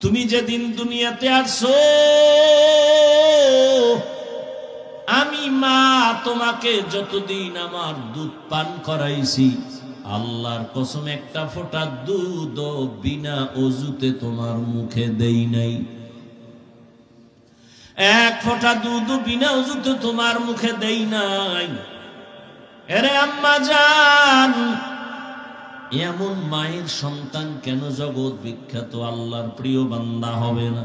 তুমি যেদিন দুনিয়াতে আসছো আমি মা তোমাকে যতদিন আমার দুধ পান করাইছি, আল্লাহর কসম একটা ফোঁটা দুধ বিনা অজুতে তোমার মুখে দেই নাই। এক ফোঁটা দুধ বিনা অজুতে তোমার মুখে দেই নাই। এরে আম্মা জান এমন মায়ের সন্তান কেন জগৎ বিখ্যাত? আল্লাহর প্রিয় বান্দা হবে না।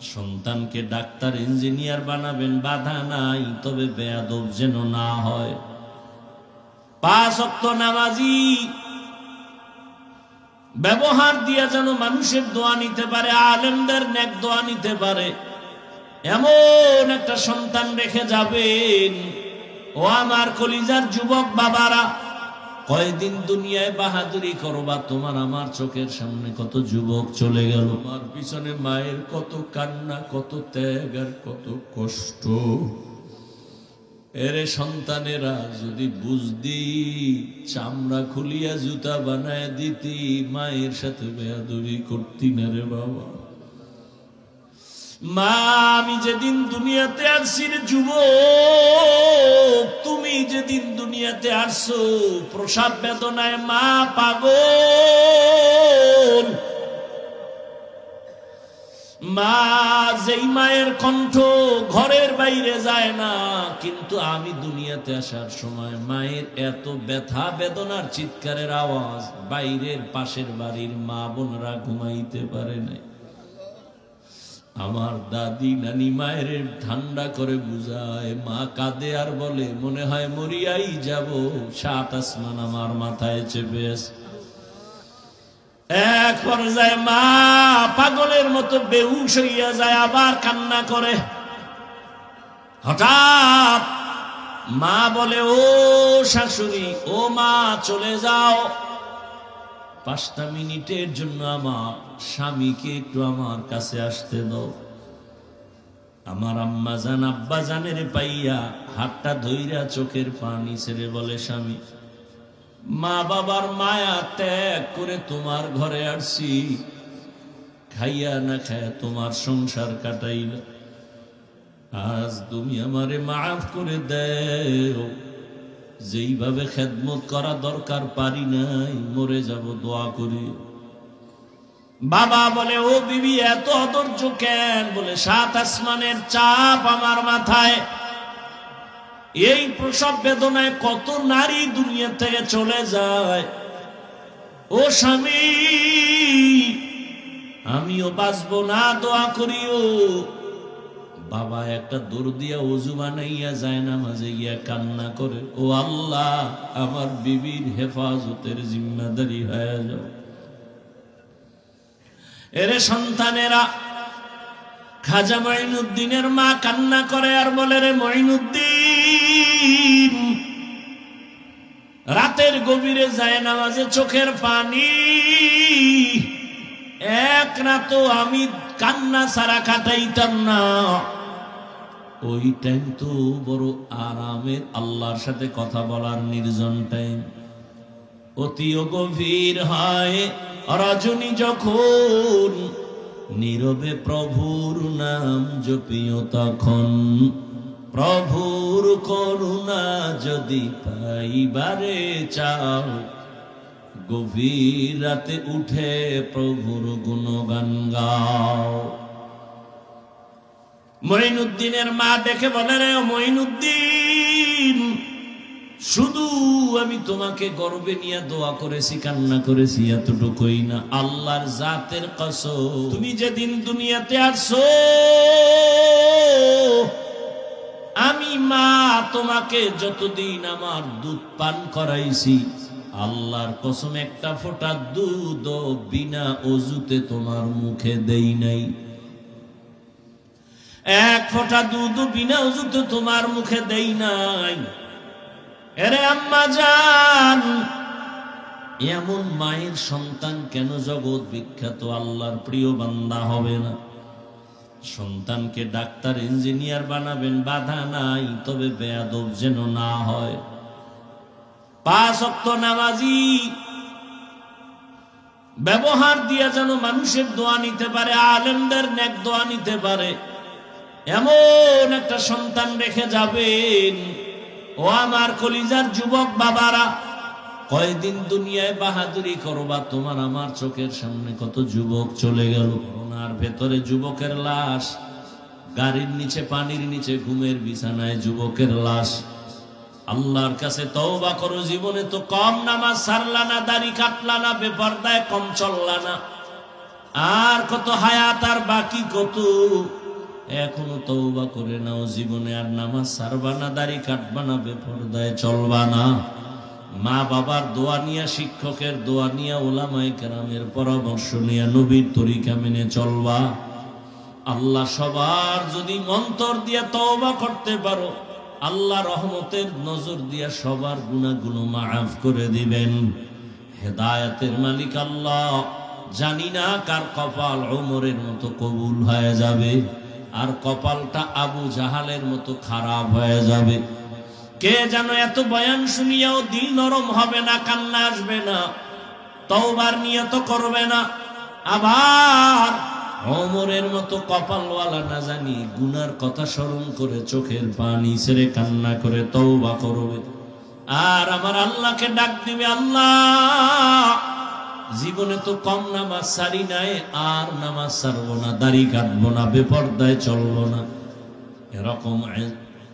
সন্তানকে ডাক্তার, ইঞ্জিনিয়ার বানাবেন, বাধা নাই, তবে বেয়াদব যেন না হয়। পাঁচ অক্ত নামাজি ব্যবহার দিয়া যেন মানুষের দোয়া নিতে পারে, আলেমদের নেক দোয়া নিতে পারে। এমন একটা সন্তান রেখে যাবেন। ও আমার কলিজার যুবক বাবারা কয়দিন দুনিয়ায় বাহাদুরি করবা? তোমার আমার চোখের সামনে কত যুবক চলে গেল। আমার পিছনে মায়ের কত কান্না, কত ত্যাগ আর কত কষ্ট। এরে সন্তানেরা, যদি বুঝদি চামড়া খুলিয়া জুতা বানায় দিতি, মায়ের সাথে বেয়াদুরি করতি না রে বাবা। মা, আমি যেদিন দুনিয়াতে আসছি রে তুমি যেদিন দুনিয়াতে আসছো প্রসাব বেদনায় মা পাগল। মা, যেই মায়ের কণ্ঠ ঘরের বাইরে যায় না, কিন্তু আমি দুনিয়াতে আসার সময় মায়ের এত ব্যথা বেদনার চিৎকারের আওয়াজ বাইরের পাশের বাড়ির মা বোনরা ঘুমাইতে পারে নাই। আমার দাদি নানি মায়ের ঠান্ডা করে বুঝায়, মা কাঁদে আর বলে, মনে হয় মরিয়াই যাব। সাত আসমান আমার মাথায় চেপে এক পর্যায়ে মা পাগলের মতো বেহুশ হইয়া যায়, আবার কান্না করে। হঠাৎ মা বলে, ও শাশুড়ি, ও মা, চলে যাও। পাঁচটা মিনিটের জন্য আমার স্বামীকে একটু আমার কাছে আসতে দাও। আমার আম্মা জান, আব্বা জানের পাইয়া হাতটা ধইরা চোখের পানি ছেড়ে বলে, স্বামী, মা বাবার মায়া ত্যাগ করে তোমার ঘরে আসছি। খাইয়া না খায়া তোমার সংসার কাটাইল আজ তুমি আমারে মাফ করে দেও। যেইভাবে খেদমত করা দরকার, পারি নাই, মরে যাব, দোয়া করি। বাবা বলে, ও বিবি, এত অধৈর্য কেন? বলে, সাত আসমানের চাপ আমার মাথায়। এই প্রসব বেদনায় কত নারী দুনিয়া থেকে চলে যায়। ও স্বামী, আমিও বাঁচবো না, দোয়া করিও। বাবা একটা দূর দিয়া অজু বানাইয়া যায় না মাঝে গিয়া কান্না করে। ও আল্লাহ, আমার বিবির হেফাজতের জিম্মাদারি হয়ে যাও। এরে সন্তানেরা, খাজা মঈনুদ্দিনের মা কান্না করে আর বলে, রে মঈনুদ্দিন, রাতের গভীরে যায় নামাজে চোখের পানি। এক রাত আমি কান্না সারা কাটাইতাম না। ওই টাইম তো বড় আরামের, আল্লাহর সাথে কথা বলার নির্জন টাইম অতিও গভীর হয় রজনী যখন, নীরবে প্রভুর নাম জপিও তখন। প্রভুর করুণা যদি পাইবারে চাও গভীর রাতে উঠে প্রভুর গুণগান গাও। মঈনুদ্দিনের মা দেখে বলে, রে মঈনুদ্দিন, শুধু আমি তোমাকে গর্বে নিয়ে দোয়া করেছি, কান্না করেছি এতটুকুই না, আল্লাহর জাতের কসম। তুমি যেদিন দুনিয়াতে আসছো আমি মা তোমাকে যতদিন আমার দুধ পান করাইছি আল্লাহর কসম, একটা ফোঁটা দুধ বিনা অজুতে তোমার মুখে দেই নাই। এক ফোঁটা দুধ বিনা অজুতে তোমার মুখে দেই নাই। এরে আম্মা জান, এমন মায়ের সন্তান কেন জগৎ বিখ্যাত? আল্লাহর প্রিয় বান্দা হবে না। সন্তানকে ডাক্তার, ইঞ্জিনিয়ার বানাবেন, বাধা নাই, তবে বেয়াদব যেন না হয়। পাঁচ অক্ত নামাজি। ব্যবহার দিয়ে যেন মানুষের দোয়া নিতে পারে, আলেমদের নেক দোয়া নিতে পারে। এমন একটা সন্তান রেখে যাবেন। ও আমার কলিজার যুবক বাবারা, কয়দিন দুনিয়ায় বাহাদুরি করবা? তোমার আমার চোখের সামনে কত যুবক চলে গেল, করোনার ভেতরে যুবকের লাশ, গাড়ির নিচে, পানির নিচে, ঘুমের বিছানায় যুবকের লাশ। আল্লাহর কাছে তওবা করো, জীবনে তো কম নামাজ সারলা না, দাড়ি কাটলা না, বেপরদায় কম চললা না। আর কত হায়াত, আর বাকি কত? এখনও তওবা করে নাও, জীবনে আর নামাজ সারবা না, দাড়ি কাটবা না, বেপরদায় চলবা না। মা বাবার দোয়া নিয়া, শিক্ষকের দোয়া নিয়া ওলামাই কেরামের পরামর্শ নিয়া, নবীর তরিকা মেনে চলবা। আল্লাহ সবার যদি মন্তর দিয়া তওবা করতে পারো আল্লাহ রহমতের নজর দিয়া সবার গুণাগুলো মাফ করে দিবেন। হেদায়াতের মালিক আল্লাহ। জানি না কার কপাল ওমরের মতো কবুল হয়ে যাবে, আর কপালটা আবু জাহালের মতো খারাপ হয়ে যাবে। কে যেন এত বয়ান শুনিয়াও দিল নরম হবে না, কান্না আসবে না, তওবার নিয়ত করবে না। আবার অমরের মতো কপালওয়ালা না জানি গুনার কথা স্মরণ করে চোখের পানি ছেড়ে কান্না করে তওবা করবে। আর আমার আল্লাহকে ডাক দিবে, আল্লাহ, জীবনে তো কম নামাজ সারি নাই, আর নামাজ সারবো না, দাড়ি কাটবো না, বেপর্দায় চলবো না। এরকম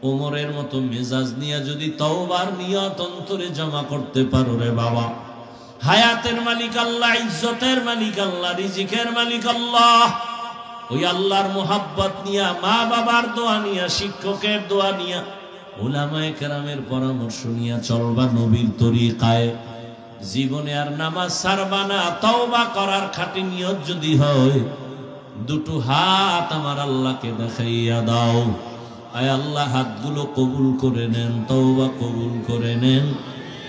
ওমরের মতো মেজাজ নিয়ে যদি তওবার নিয়ত অন্তরে জমা করতে পারো রে বাবা। হায়াতের মালিক আল্লাহ, ইজ্জতের মালিক আল্লাহ, রিজিকের মালিক আল্লাহ। ওই আল্লাহর মোহাব্বত নিয়া, মা বাবার দোয়া নিয়া, শিক্ষকের দোয়া নিয়া ওলামায়ে কেরামের পরামর্শ নিয়া চলবা নবীর তরিকায়। জীবনে আর নামাজ সারবা না, তওবা করার খাঁটি নিয়ত যদি হয়, দুটো হাত আমার আল্লাহকে দেখাইয়া দাও। আয় আল্লাহ, হাতগুলো কবুল করে নেন, তওবা কবুল করে নেন।